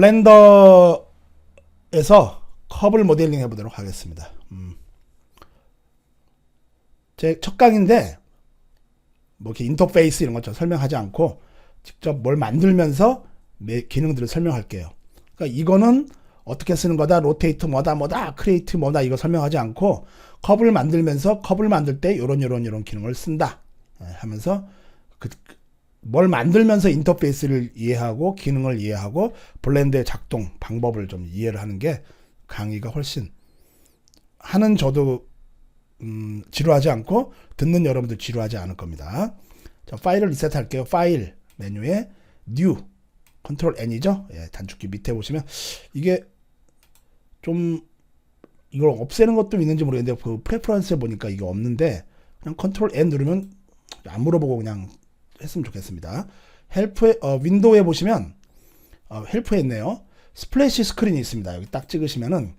블렌더에서 컵을 모델링 해보도록 하겠습니다. 음. 제첫 강인데 뭐 이렇게 인터페이스 이런 것좀 설명하지 않고 직접 뭘 만들면서 매 기능들을 설명할게요. 그러니까 이거는 어떻게 쓰는 거다, 로테이트 뭐다, 뭐다, 크리에이트 뭐다 이거 설명하지 않고 컵을 만들면서 컵을 만들 때 요런 요런 요런 기능을 쓴다 예, 하면서 그, 뭘 만들면서 인터페이스를 이해하고 기능을 이해하고 블렌드의 작동 방법을 좀 이해를 하는 게 강의가 훨씬 하는 저도 음, 지루하지 않고 듣는 여러분도 지루하지 않을 겁니다. 자, 파일을 리셋할게요. 파일 메뉴에 New 컨트롤 N이죠. 예, 단축키 밑에 보시면 이게 좀 이걸 없애는 것도 있는지 모르겠는데 그 프레퍼런스에 보니까 이게 없는데 그냥 컨트롤 N 누르면 안 물어보고 그냥 했으면 좋겠습니다. 헬프에 어, 윈도우에 보시면 어, 헬프에 있네요. 스플래시 스크린이 있습니다. 여기 딱 찍으시면은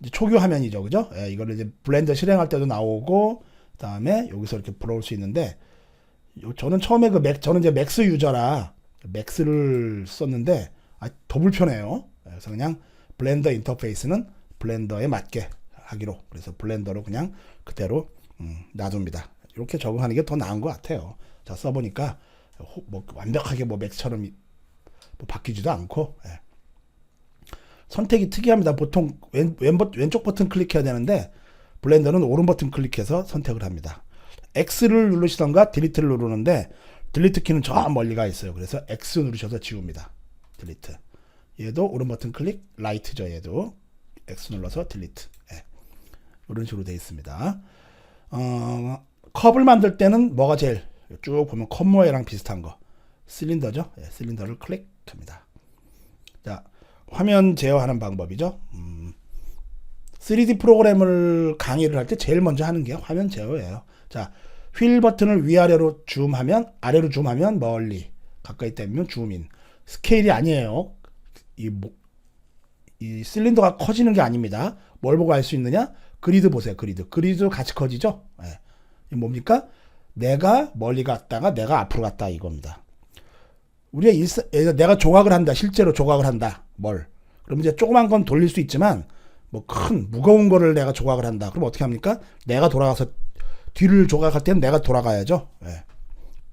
이제 초교 화면이죠, 그죠? 예, 이거를 이제 블렌더 실행할 때도 나오고 그다음에 여기서 이렇게 불어올 수 있는데 요- 저는 처음에 그 맥, 저는 이제 맥스 유저라 맥스를 썼는데 아, 더 불편해요. 그래서 그냥 블렌더 인터페이스는 블렌더에 맞게 하기로 그래서 블렌더로 그냥 그대로 음, 놔둡니다. 이렇게 적응하는 게 더 나은 것 같아요. 자 써보니까 호- 뭐 완벽하게 뭐 맥스처럼 이- 뭐 바뀌지도 않고 예. 선택이 특이합니다. 보통 왼, 왼, 버- 왼쪽 버튼 클릭해야 되는데 블렌더는 오른 버튼 클릭해서 선택을 합니다. X를 누르시던가 딜리트를 누르는데 딜리트 키는 저 멀리 가 있어요. 그래서 X 누르셔서 지웁니다. 딜리트. 얘도 오른 버튼 클릭, 라이트죠. 얘도 X 눌러서 딜리트. 예. 이런 식으로 되어 있습니다. 어, 컵을 만들 때는 뭐가 제일 쭉 보면 컵 모양이랑 비슷한 거 실린더죠. 예, 실린더를 클릭합니다. 자 화면 제어하는 방법이죠. 음, 3D 프로그램을 강의를 할 때 제일 먼저 하는 게 화면 제어예요. 자, 휠 버튼을 위아래로 줌하면 아래로 줌하면 멀리, 가까이 당기면 줌인. 스케일이 아니에요. 이, 뭐, 이 실린더가 커지는 게 아닙니다. 뭘 보고 알 수 있느냐? 그리드 보세요. 그리드. 그리드 같이 커지죠? 예. 이 뭡니까? 내가 멀리 갔다가 내가 앞으로 갔다 이겁니다. 우리가 일사, 내가 조각을 한다. 실제로 조각을 한다. 뭘. 그럼 이제 조그만 건 돌릴 수 있지만 뭐 큰 무거운 거를 내가 조각을 한다. 그럼 어떻게 합니까? 내가 돌아가서 뒤를 조각할 때는 내가 돌아가야죠. 예.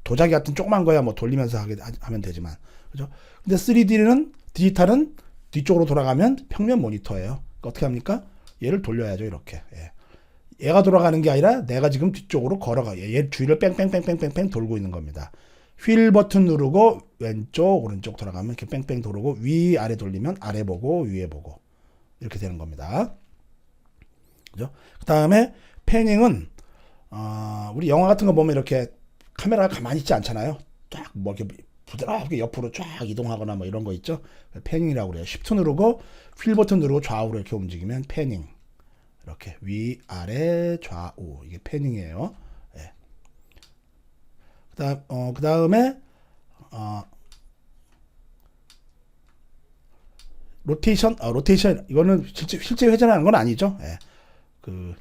도자기 같은 조그만 거야 뭐 돌리면서 하게 하- 하면 되지만. 그죠? 근데 3D는 디지털은 뒤쪽으로 돌아가면 평면 모니터예요. 그러니까 어떻게 합니까? 얘를 돌려야죠, 이렇게. 예. 얘가 돌아가는 게 아니라 내가 지금 뒤쪽으로 걸어가. 얘, 얘 주위를 뺑뺑뺑뺑뺑뺑 돌고 있는 겁니다. 휠 버튼 누르고 왼쪽 오른쪽 돌아가면 이렇게 뺑뺑 돌고 위 아래 돌리면 아래 보고 위에 보고 이렇게 되는 겁니다. 그죠? 그 다음에 패닝은 어, 우리 영화 같은 거 보면 이렇게 카메라가 가만히 있지 않잖아요. 쫙 뭐 이렇게 부드럽게 옆으로 쫙 이동하거나 뭐 이런 거 있죠. 패닝이라고 그래요. Shift 누르고 휠 버튼 누르고 좌우로 이렇게 움직이면 패닝. 이렇게 위 아래 좌우 이게 패닝이에요. 예. 그다음 어 그 다음에 어 로테이션 아 로테이션 이거는 실제 실제 회전하는 건 아니죠. 예. 그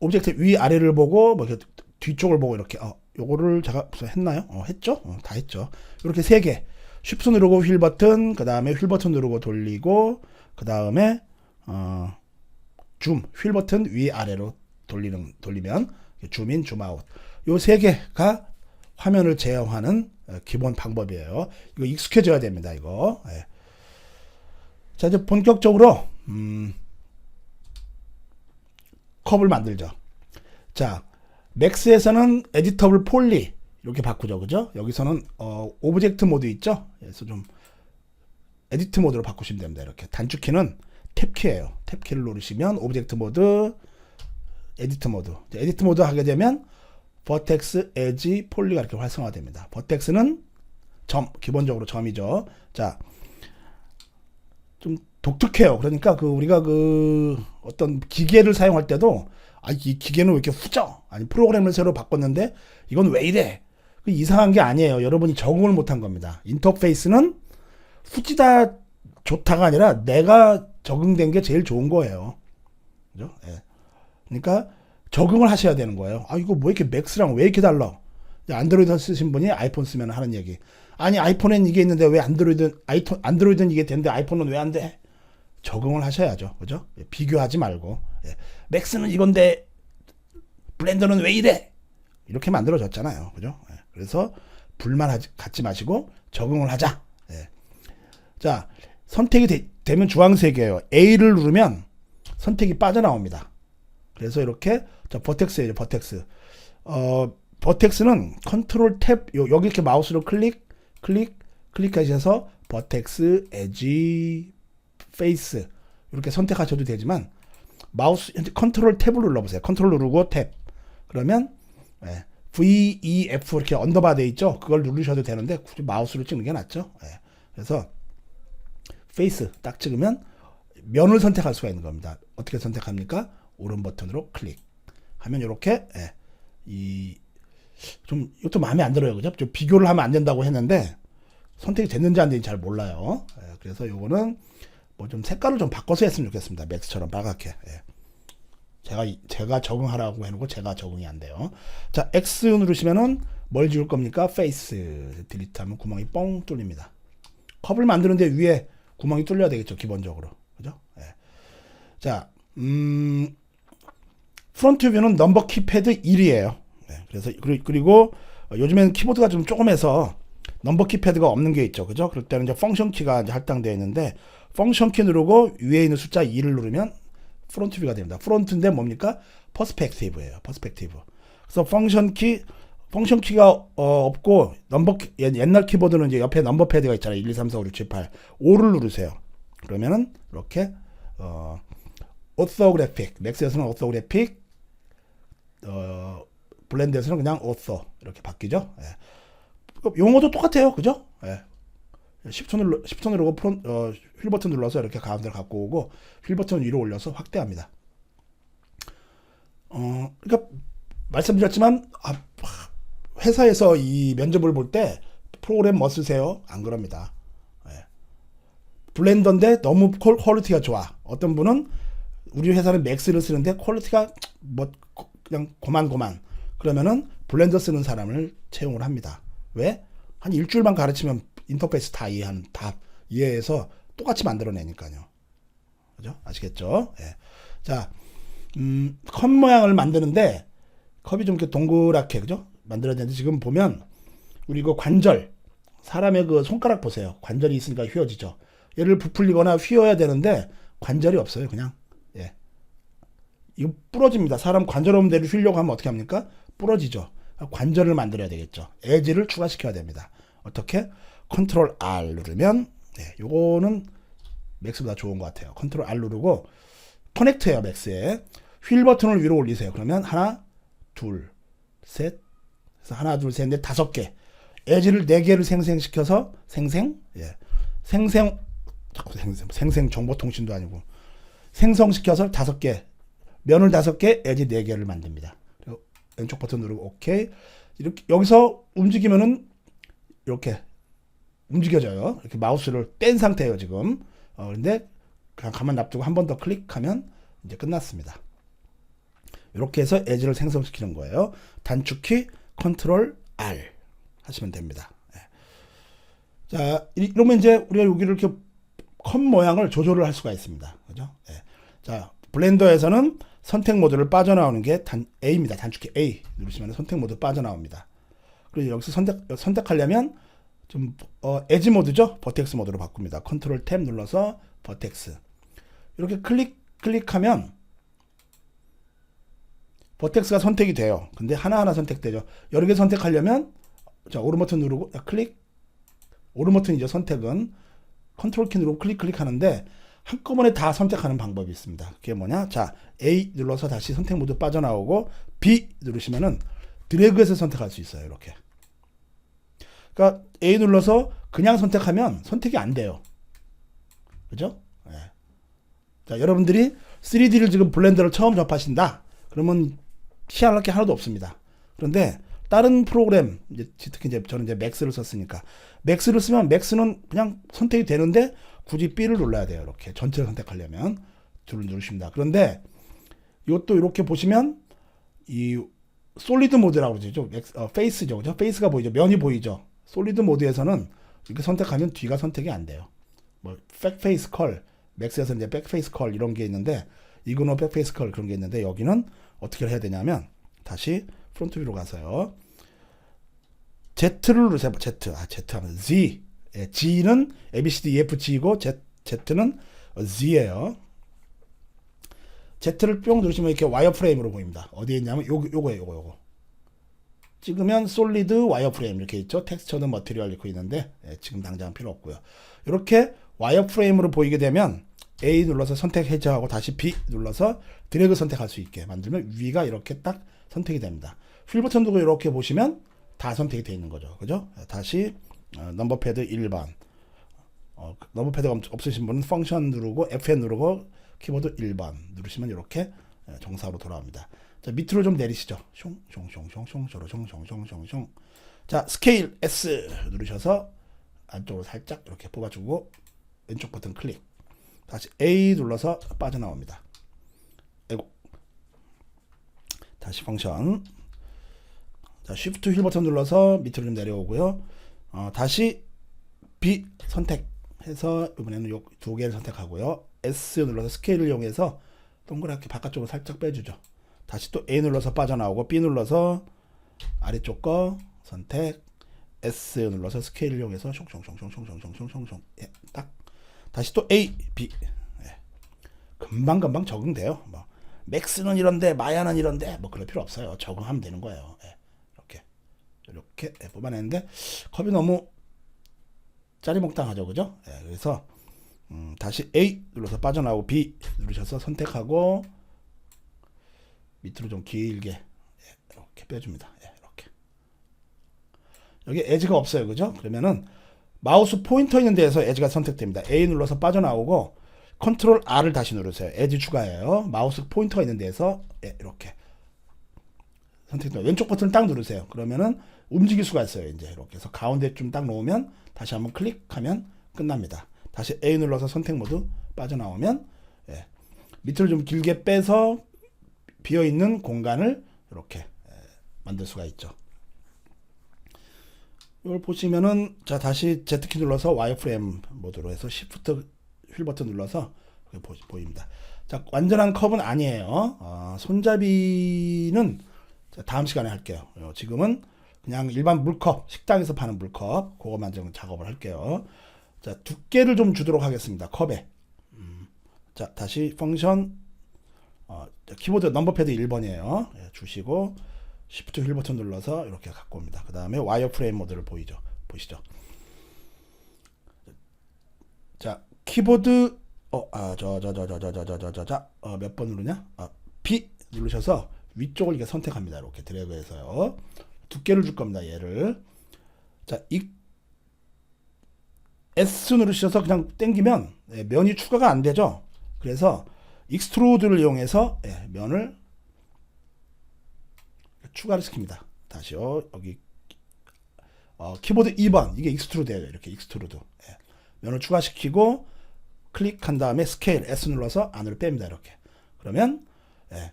오브젝트 위 아래를 보고 뭐 이렇게 뒤쪽을 보고 이렇게 어 요거를 제가 무슨 했나요? 어 했죠? 어, 다 했죠. 이렇게 세 개. 쉬프트 누르고 휠 버튼, 그 다음에 휠 버튼 누르고 돌리고, 그 다음에 어, 줌, 휠 버튼 위 아래로 돌리는 돌리면 줌인, 줌아웃. 요 세 개가 화면을 제어하는 어, 기본 방법이에요. 이거 익숙해져야 됩니다. 이거. 예. 자 이제 본격적으로 음, 컵을 만들죠. 자, 맥스에서는 에디터블 폴리 이렇게 바꾸죠, 그죠? 여기서는 어, 오브젝트 모드 있죠? 그래서 좀 에디트 모드로 바꾸시면 됩니다. 이렇게 단축키는 탭키예요. 탭키를 누르시면 오브젝트 모드, 에디트 모드. 에디트 모드 하게 되면 버텍스, 에지, 폴리가 이렇게 활성화됩니다. 버텍스는 점, 기본적으로 점이죠. 자, 좀 독특해요. 그러니까 그 우리가 그 어떤 기계를 사용할 때도 아, 이 기계는 왜 이렇게 후져? 아니 프로그램을 새로 바꿨는데 이건 왜 이래? 그 이상한 게 아니에요. 여러분이 적응을 못한 겁니다. 인터페이스는 후지다 좋다가 아니라 내가 적응된 게 제일 좋은 거예요. 그죠? 예. 그러니까 적응을 하셔야 되는 거예요. 아 이거 뭐 이렇게 맥스랑 왜 이렇게 달라? 안드로이드 쓰신 분이 아이폰 쓰면 하는 얘기. 아니 아이폰엔 이게 있는데 왜 안드로이드 아이폰 안드로이드는 이게 되는데 아이폰은 왜 안 돼? 적응을 하셔야죠. 그죠? 예, 비교하지 말고. 예. 맥스는 이건데 블렌더는 왜 이래? 이렇게 만들어졌잖아요. 그죠? 예. 그래서 불만 하지, 갖지 마시고 적응을 하자. 예. 자, 선택이 되, 면 주황색이에요. A를 누르면 선택이 빠져나옵니다. 그래서 이렇게 자, 버텍스예요. 버텍스. 어, 버텍스는 컨트롤 탭 요, 여기 이렇게 마우스로 클릭 클릭 클릭하셔서 버텍스 에지 페이스 이렇게 선택하셔도 되지만 마우스 컨트롤 탭을 눌러보세요. 컨트롤 누르고 탭 그러면 예, V E F 이렇게 언더바 돼 있죠. 그걸 누르셔도 되는데 굳이 마우스로 찍는 게 낫죠. 예. 그래서 페이스 딱 찍으면 면을 선택할 수가 있는 겁니다. 어떻게 선택합니까? 오른 버튼으로 클릭 하면 이렇게 예, 이좀 이것도 마음에 안 들어요, 그죠? 좀 비교를 하면 안 된다고 했는데 선택이 됐는지 안 됐는지 잘 몰라요. 예, 그래서 요거는 뭐 좀 색깔을 좀 바꿔서 했으면 좋겠습니다. 맥스처럼 빨갛게. 예. 제가 이- 제가 적응하라고 해놓고 제가 적응이 안 돼요. 자, X 누르시면은 뭘 지울 겁니까? 페이스 딜리트하면 구멍이 뻥 뚫립니다. 컵을 만드는데 위에 구멍이 뚫려야 되겠죠, 기본적으로. 그죠? 예. 자, 음, 프론트 뷰는 넘버 키패드 1이에요. 그래서 그리- 그리고 어, 요즘에는 키보드가 좀 조금해서 넘버 키패드가 없는 게 있죠. 그죠? 그럴 때는 이제 펑션 키가 이제 할당되어 있는데 펑션 키 누르고 위에 있는 숫자 2를 누르면 프론트 뷰가 됩니다. 프론트인데 뭡니까? 퍼스펙티브예요. 퍼스펙티브. 그래서 펑션 키 펑션 키가 어, 없고 넘버 키- 옛- 옛날 키보드는 이제 옆에 넘버 패드가 있잖아요. 1, 2, 3, 4, 5, 6, 7, 8. 5를 누르세요. 그러면은 이렇게 어 오토그래픽, 맥스에서는 오토그래픽 어 블렌드에서는 그냥 오토 이렇게 바뀌죠. 예. 그 용어도 똑같아요. 그죠? 예. 10초 눌러 10초 누르고 프론 어, 휠 버튼 눌러서 이렇게 가운데로 갖고 오고 휠 버튼 위로 올려서 확대합니다. 어, 그러니까 말씀드렸지만 아, 회사에서 이 면접을 볼 때 프로그램 뭐 쓰세요? 안 그럽니다. 예. 블렌더인데 너무 퀄- 퀄리티가 좋아. 어떤 분은 우리 회사는 맥스를 쓰는데 퀄리티가 뭐 그냥 고만고만. 그러면은 블렌더 쓰는 사람을 채용을 합니다. 왜? 한 일주일만 가르치면 인터페이스 다 이해하는 다 이해해서 똑같이 만들어내니까요. 그죠? 아시겠죠? 예. 자, 음, 컵 모양을 만드는데 컵이 좀 이렇게 동그랗게 그죠? 만들어야 되는데 지금 보면 우리 그 관절 사람의 그 손가락 보세요. 관절이 있으니까 휘어지죠. 얘를 부풀리거나 휘어야 되는데 관절이 없어요. 그냥 예. 이거 부러집니다. 사람 관절 없는 데를 휘려고 하면 어떻게 합니까? 부러지죠. 관절을 만들어야 되겠죠. 에지를 추가시켜야 됩니다. 어떻게? 컨트롤 R 누르면 네, 요거는 맥스보다 좋은 것 같아요. 컨트롤 R 누르고 커넥트해요 맥스에 휠 버튼을 위로 올리세요. 그러면 하나, 둘, 셋, 그래서 하나, 둘, 셋, 넷, 다섯 개 에지를 네 개를 생생시켜서 생생, 예, 생생 자꾸 생생, 생생 정보통신도 아니고 생성시켜서 다섯 개 면을 다섯 개, 에지 네 개를 만듭니다. 왼쪽 버튼 누르고 오케이. 이렇게 여기서 움직이면은 이렇게 움직여져요. 이렇게 마우스를 뗀 상태예요 지금. 어, 근데 그냥 가만 놔두고 한 번 더 클릭하면 이제 끝났습니다. 이렇게 해서 에지를 생성시키는 거예요. 단축키 컨트롤 R 하시면 됩니다. 예. 자, 이- 이러면 이제 우리가 여기를 이렇게 컵 모양을 조절을 할 수가 있습니다. 그죠? 예. 자, 블렌더에서는 선택 모드를 빠져나오는 게 단 A입니다. 단축키 A 누르시면 선택 모드 빠져나옵니다. 그리고 여기서 선택 선택하려면 좀 어, 에지 모드죠. 버텍스 모드로 바꿉니다. 컨트롤 탭 눌러서 버텍스. 이렇게 클릭 클릭하면 버텍스가 선택이 돼요. 근데 하나하나 선택되죠. 여러 개 선택하려면 자, 오른 버튼 누르고 야, 클릭 오른 버튼이죠. 선택은 컨트롤 키 누르고 클릭 클릭하는데 한꺼번에 다 선택하는 방법이 있습니다. 그게 뭐냐? 자, A 눌러서 다시 선택 모드 빠져나오고 B 누르시면은 드래그해서 선택할 수 있어요. 이렇게. 그러니까 A 눌러서 그냥 선택하면 선택이 안 돼요. 그죠? 예. 자, 여러분들이 3D를 지금 블렌더를 처음 접하신다. 그러면 희한할 게 하나도 없습니다. 그런데 다른 프로그램 이제 특히 이제 저는 이제 맥스를 썼으니까 맥스를 쓰면 맥스는 그냥 선택이 되는데 굳이 B를 눌러야 돼요. 이렇게 전체를 선택하려면 줄을 누르십니다. 그런데 이것도 이렇게 보시면 이 솔리드 모드라고 그러죠. 어, 페이스죠. 그죠? 페이스가 보이죠. 면이 보이죠. 솔리드 모드에서는 이렇게 선택하면 뒤가 선택이 안 돼요. 뭐 백페이스 컬, 맥스에서 이제 백페이스 컬 이런 게 있는데 이그노 백페이스 컬 그런 게 있는데 여기는 어떻게 해야 되냐면 다시 프론트 뷰로 가서요. Z를 누르세요. Z. 아, Z 하면 Z. 예, G는 A, B, C, D, E, F, G이고 Z, Z는 Z예요. Z를 뿅 누르시면 이렇게 와이어프레임으로 보입니다. 어디에 있냐면 요거 요거예요. 요거 요거. 찍으면 솔리드 와이어프레임 이렇게 있죠. 텍스처는 머티리얼 이렇게 있는데 예, 지금 당장 필요 없고요. 이렇게 와이어프레임으로 보이게 되면 A 눌러서 선택 해제하고 다시 B 눌러서 드래그 선택할 수 있게 만들면 위가 이렇게 딱 선택이 됩니다. 휠 버튼 두고 이렇게 보시면 다 선택이 되어 있는 거죠. 그죠? 다시 어, 넘버 패드 1번. 어, 넘버 패드가 없- 없으신 분은 펑션 누르고 F1 누르고 키보드 1번 누르시면 이렇게 예, 정사로 돌아옵니다. 자, 밑으로 좀 내리시죠. 숑숑숑숑숑 저로 숑숑숑숑숑. 자, 스케일 S 누르셔서 안쪽으로 살짝 이렇게 뽑아주고 왼쪽 버튼 클릭. 다시 A 눌러서 빠져나옵니다. 아이고. 다시 펑션. 자, Shift 휠 버튼 눌러서 밑으로 좀 내려오고요. 어, 다시 B 선택해서 이번에는 요 두 개를 선택하고요. S 눌러서 스케일을 이용해서 동그랗게 바깥쪽으로 살짝 빼주죠. 다시 또 A 눌러서 빠져나오고 B 눌러서 아래쪽 거 선택 S 눌러서 스케일을 이용해서 숑숑숑숑숑숑숑숑숑 예, 딱 다시 또 A, B 예. 금방 금방 적응돼요. 뭐 맥스는 이런데 마야는 이런데 뭐 그럴 필요 없어요. 적응하면 되는 거예요. 예. 이렇게 이렇게 예, 뽑아내는데 컵이 너무 짜리몽땅하죠, 그죠? 예, 그래서 음, 다시 A 눌러서 빠져나오고 B 누르셔서 선택하고 밑으로 좀 길게 예, 이렇게 빼줍니다. 예, 이렇게 여기 에지가 없어요, 그죠? 그러면은 마우스 포인터 있는 데에서 에지가 선택됩니다. A 눌러서 빠져나오고 컨트롤 R을 다시 누르세요. 에지 추가예요. 마우스 포인터가 있는 데에서 예, 이렇게 선택됩니다. 왼쪽 버튼을 딱 누르세요. 그러면은 움직일 수가 있어요. 이제 이렇게 해서 가운데 좀딱 놓으면 다시 한번 클릭하면 끝납니다. 다시 A 눌러서 선택 모드 빠져나오면 예, 밑으로 좀 길게 빼서 비어 있는 공간을 이렇게 예, 만들 수가 있죠. 이걸 보시면은 자 다시 Z키 눌러서 와이어프레임 모드로 해서 Shift 휠 버튼 눌러서 보, 보입니다. 자 완전한 컵은 아니에요. 어, 손잡이는 자, 다음 시간에 할게요. 어, 지금은 그냥 일반 물컵 식당에서 파는 물컵 그거만 좀 작업을 할게요. 자 두께를 좀 주도록 하겠습니다. 컵에 음, 자 다시 펑션 어, 자, 키보드 넘버 패드 1번이에요. 예, 주시고 Shift 휠 버튼 눌러서 이렇게 갖고 옵니다. 그 다음에 와이어프레임 모드를 보이죠. 보시죠. 자 키보드 어 아 저 저 저 저 저 저 저 저저몇 번 누르냐? 아 B 누르셔서 위쪽을 이렇게 선택합니다. 이렇게 드래그해서요. 두께를 줄 겁니다. 얘를 자 이 S 누르셔서 그냥 당기면 예, 면이 추가가 안 되죠. 그래서 익스트루드를 이용해서 예, 면을 추가를 시킵니다. 다시요. 여기 어, 키보드 2번 이게 익스트루드예요. 이렇게 익스트루드. 예. 면을 추가시키고 클릭한 다음에 스케일 S 눌러서 안으로 뺍니다. 이렇게. 그러면 예.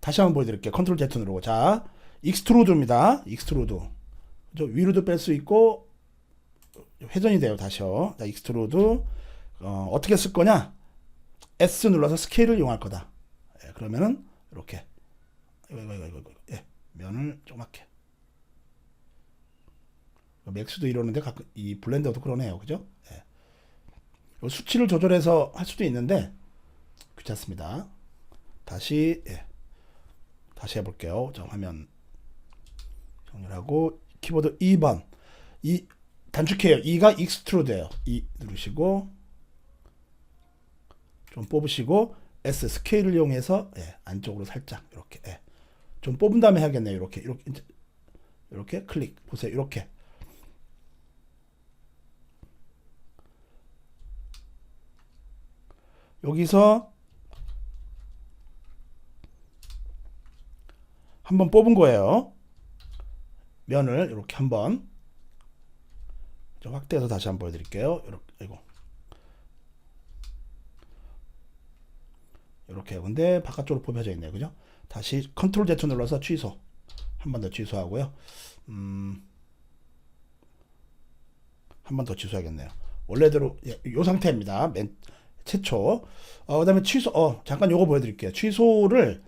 다시 한번 보여드릴게요. 컨트롤 Z 누르고 자 익스트루드입니다. 익스트루드. 저 위로도 뺄 수 있고 회전이 돼요. 다시요. 자 익스트루드 어, 어떻게 쓸 거냐? S 눌러서 스케일을 이용할 거다. 예, 그러면은 이렇게 이거 이거 이거 이거 예, 면을 조그맣게 맥스도 이러는데 가끔 이 블렌더도 그러네요, 그죠? 예. 요 수치를 조절해서 할 수도 있는데 귀찮습니다. 다시 예. 다시 해볼게요. 자, 화면 정렬하고 키보드 2번 이 단축해요. 2가 익스트루드예요. 2 누르시고 좀 뽑으시고 S 스케일을 이용해서 예, 안쪽으로 살짝 이렇게 예. 좀 뽑은 다음에 해야겠네요. 이렇게 이렇게 이렇게 클릭 보세요. 이렇게 여기서 한번 뽑은 거예요. 면을 이렇게 한번 좀 확대해서 다시 한번 보여드릴게요. 이렇게 이거 이렇게 근데 바깥쪽으로 뽑혀져 있네요. 그죠? 다시 컨트롤 Z 눌러서 취소. 한 번 더 취소하고요. 음, 한 번 더 취소하겠네요. 원래대로 예, 요 상태입니다. 맨 최초. 어, 그다음에 취소. 어, 잠깐 요거 보여드릴게요. 취소를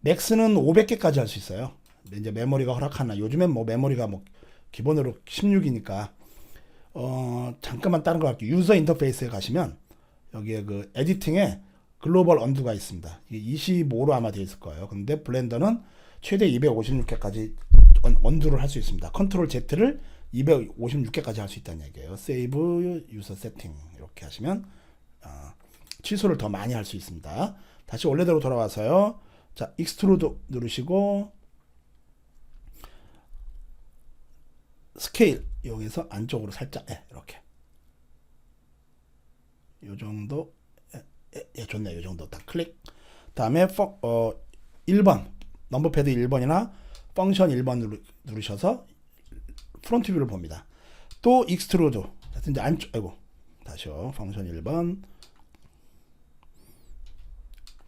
맥스는 500개까지 할 수 있어요. 이제 메모리가 허락하나. 요즘엔 뭐 메모리가 뭐 기본으로 16이니까. 어, 잠깐만 다른 거 할게요. 유저 인터페이스에 가시면 여기에 그 에디팅에 글로벌 언두가 있습니다. 이게 25로 아마 되어 있을 거예요. 근데 블렌더는 최대 256개까지 언두를 할 수 있습니다. 컨트롤 Z를 256개까지 할 수 있다는 얘기예요. 세이브 유저 세팅 이렇게 하시면 어, 취소를 더 많이 할 수 있습니다. 다시 원래대로 돌아와서요. 자, 익스트루드 누르시고 스케일 이용해서 안쪽으로 살짝 예, 이렇게 요 정도 예, 좋네요. 요 정도 딱 클릭. 다음에 펑, 어 1번 넘버 패드 1번이나 펑션 1번 누르, 누르셔서 프론트 뷰를 봅니다. 또 익스트루드. 하여튼 이제 안쪽 아이고. 다시요. 펑션 1번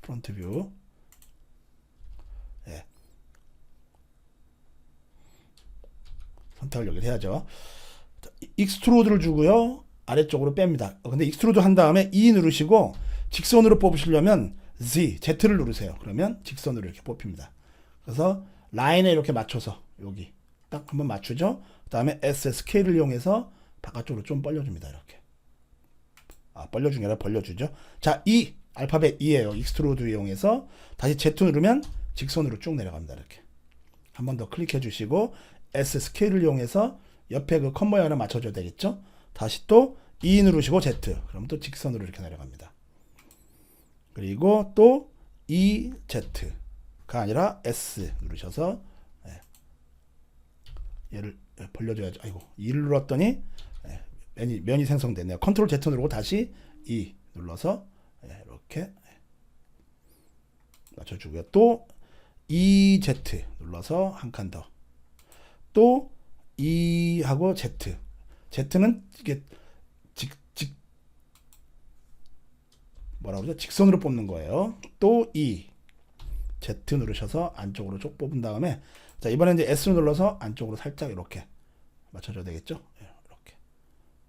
프론트 뷰. 예. 선택을 여기 해야죠. 자, 익스트루드를 주고요. 아래쪽으로 뺍니다. 어, 근데 익스트루드 한 다음에 E 누르시고 직선으로 뽑으시려면 Z, Z를 누르세요. 그러면 직선으로 이렇게 뽑힙니다. 그래서 라인에 이렇게 맞춰서 여기 딱 한번 맞추죠. 그 다음에 S 스케일을 이용해서 바깥쪽으로 좀 벌려줍니다. 이렇게. 아, 벌려주는 게 아니라 벌려주죠. 자, E 알파벳 E예요. 익스트루드 이용해서 다시 Z 누르면 직선으로 쭉 내려갑니다. 이렇게. 한 번 더 클릭해 주시고 S 스케일을 이용해서 옆에 그 컴 모양을 맞춰줘야 되겠죠. 다시 또 E 누르시고 Z. 그럼 또 직선으로 이렇게 내려갑니다. 그리고 또 E Z가 아니라 S 누르셔서 예. 얘를 벌려줘야죠. 아이고 E를 눌렀더니 예, 면이 면이 생성됐네요. 컨트롤 Z 누르고 다시 E 눌러서 예, 이렇게 예. 맞춰주고요. 또 E Z 눌러서 한 칸 더. 또 E 하고 Z. Z는 이게 직, 직 뭐라고 그러죠? 직선으로 뽑는 거예요. 또 E Z 누르셔서 안쪽으로 쭉 뽑은 다음에 자 이번에 이제 S 눌러서 안쪽으로 살짝 이렇게 맞춰줘야 되겠죠? 예, 이렇게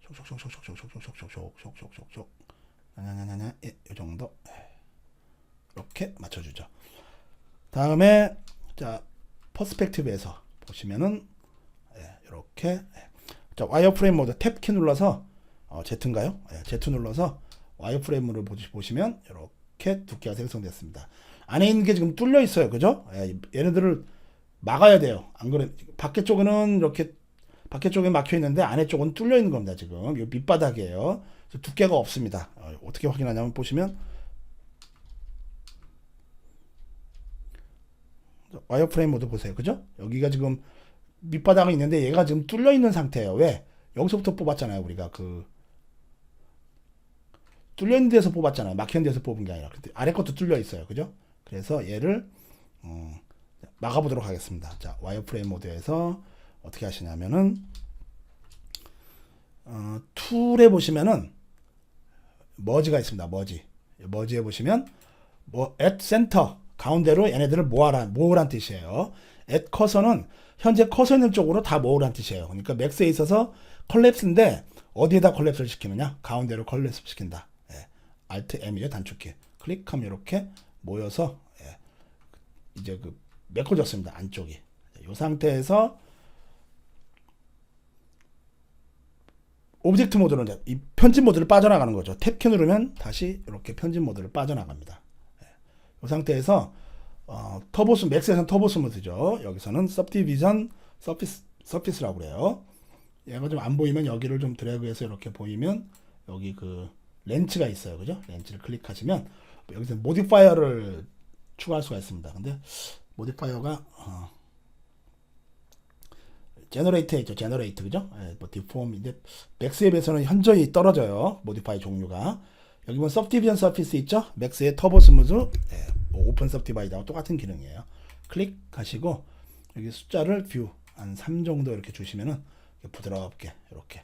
촉촉촉촉촉촉촉촉촉촉촉촉촉촉촉촉 나나나나나 예, 이 정도 예. 이렇게 맞춰주죠. 다음에 자 퍼스펙티브에서 보시면은 예, 이렇게 예. 자 와이어프레임 모드 탭 키 눌러서 어, Z인가요? 예, Z 눌러서 와이어프레임으로 보시- 보시면 이렇게 두께가 생성됐습니다. 안에 있는 게 지금 뚫려 있어요, 그죠? 예, 얘네들을 막아야 돼요. 안 그래 밖에 쪽은 이렇게 밖에 쪽에 막혀 있는데 안에 쪽은 뚫려 있는 겁니다. 지금 이 밑바닥이에요. 두께가 없습니다. 어, 어떻게 확인하냐면 보시면 와이어프레임 모드 보세요. 그죠? 여기가 지금 밑바닥은 있는데 얘가 지금 뚫려 있는 상태예요. 왜? 여기서부터 뽑았잖아요. 우리가 그 뚫려 있는 데서 뽑았잖아요. 막혀 있는 데서 뽑은 게 아니라 근데 아래 것도 뚫려 있어요. 그죠? 그래서 얘를 어, 막아보도록 하겠습니다. 자, 와이어프레임 모드에서 어떻게 하시냐면은 어, 툴에 보시면은 머지가 있습니다. 머지. 머지에 보시면 뭐 at center 가운데로 얘네들을 모아라 모으란 뜻이에요. at 커서는 현재 커서 있는 쪽으로 다 모으란 뜻이에요. 그러니까 맥스에 있어서 컬랩스인데 어디에다 컬랩스를 시키느냐? 가운데로 컬랩스 시킨다. 예. Alt M이죠 단축키. 클릭하면 이렇게 모여서 예. 이제 그 메꿔졌습니다. 안쪽이. 이 상태에서 오브젝트 이제 이 편집 모드를 빠져나가는 거죠. 탭키 누르면 다시 이렇게 편집 모드를 빠져나갑니다. 예. 이 상태에서 어, 터보스 맥스에서는 터보 스무드죠. 여기서는 서브디비전 서피스 서피스라고 그래요. 얘가 좀 안 보이면 여기를 좀 드래그해서 이렇게 보이면 여기 그 렌치가 있어요. 그죠? 렌치를 클릭하시면 여기서 모디파이어를 추가할 수가 있습니다. 근데 모디파이어가 어, 제너레이터에 있죠. 제너레이터 그죠? 예, 뭐 디폼인데 맥스에 비해서는 현저히 떨어져요. 모디파이 종류가. 여기 보면 서브디비전 서피스 있죠? 맥스의 터보 스무즈 예, 뭐 오픈 서브디바이드하고 똑같은 기능이에요. 클릭하시고 여기 숫자를 뷰 한 3 정도 이렇게 주시면은 부드럽게 이렇게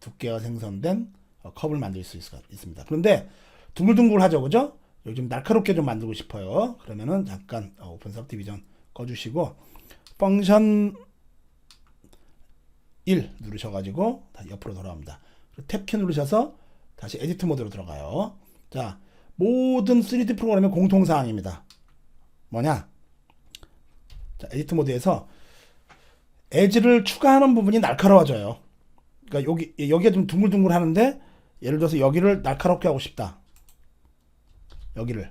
두께가 생성된 어, 컵을 만들 수 있, 있습니다. 그런데 둥글둥글하죠, 그죠? 좀 날카롭게 좀 만들고 싶어요. 그러면은 잠깐 어, 오픈 서브디비전 꺼주시고 펑션 1 누르셔가지고 다시 옆으로 돌아옵니다. 탭키 누르셔서 다시 에디트 모드로 들어가요. 자, 모든 3D 프로그램의 공통사항입니다. 뭐냐? 자, 에디트 모드에서 에지를 추가하는 부분이 날카로워져요. 그러니까 여기 여기가 좀 둥글둥글 하는데 예를 들어서 여기를 날카롭게 하고 싶다. 여기를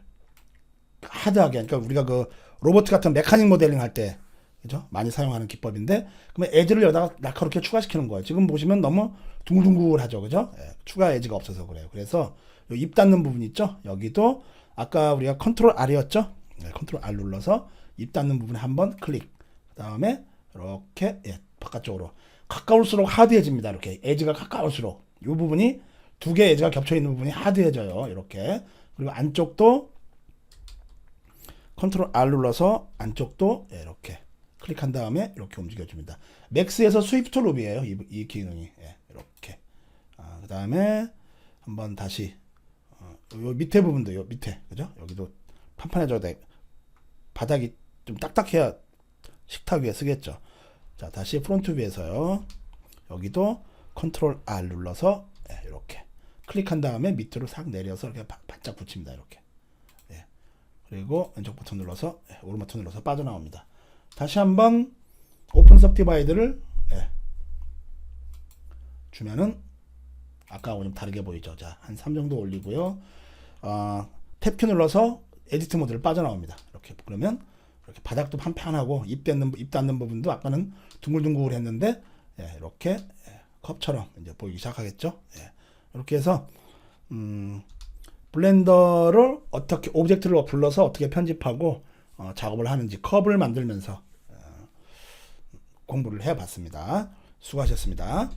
하드하게 그러니까 우리가 그 로봇 같은 메카닉 모델링 할 때 그죠? 많이 사용하는 기법인데 그러면 에지를 여기다가 날카롭게 추가시키는 거예요. 지금 보시면 너무 둥글둥글하죠. 그죠? 예, 추가 에지가 없어서 그래요. 그래서 요입 닫는 부분 있죠? 여기도 아까 우리가 컨트롤 R이었죠? 네, 컨트롤 R 눌러서 입 닫는 부분에 한번 클릭. 그 다음에 이렇게 예, 바깥쪽으로 가까울수록 하드해집니다. 이렇게 에지가 가까울수록 이 부분이 두 개의 에지가 겹쳐 있는 부분이 하드해져요. 이렇게 그리고 안쪽도 컨트롤 R 눌러서 안쪽도 예, 이렇게 클릭한 다음에 이렇게 움직여줍니다. 맥스에서 스위프트 룹이에요. 이, 이 기능이 예, 이렇게. 아, 그 다음에 한번 다시 어, 요 밑에 부분도 요 밑에 그죠? 여기도 판판해져야 돼. 바닥이 좀 딱딱해야 식탁 위에 쓰겠죠. 자 다시 프론트 뷰에서요. 여기도 컨트롤 R 눌러서 예, 이렇게 클릭한 다음에 밑으로 싹 내려서 이렇게 바, 바짝 붙입니다. 이렇게. 예. 그리고 왼쪽 버튼 눌러서 예, 오른 버튼 눌러서 빠져나옵니다. 다시 한번 오픈 섭 디바이드를 예, 주면은 아까하고 좀 다르게 보이죠. 자, 한 3 정도 올리고요. 어, 탭키 눌러서 에디트 모드를 빠져나옵니다. 이렇게 그러면 이렇게 바닥도 판판하고 입 닫는 입 닫는 부분도 아까는 둥글둥글 했는데 예, 이렇게 예, 컵처럼 이제 보이기 시작하겠죠. 예, 이렇게 해서 음, 블렌더를 어떻게 오브젝트를 불러서 어떻게 편집하고 어, 작업을 하는지 컵을 만들면서 어, 공부를 해봤습니다. 수고하셨습니다.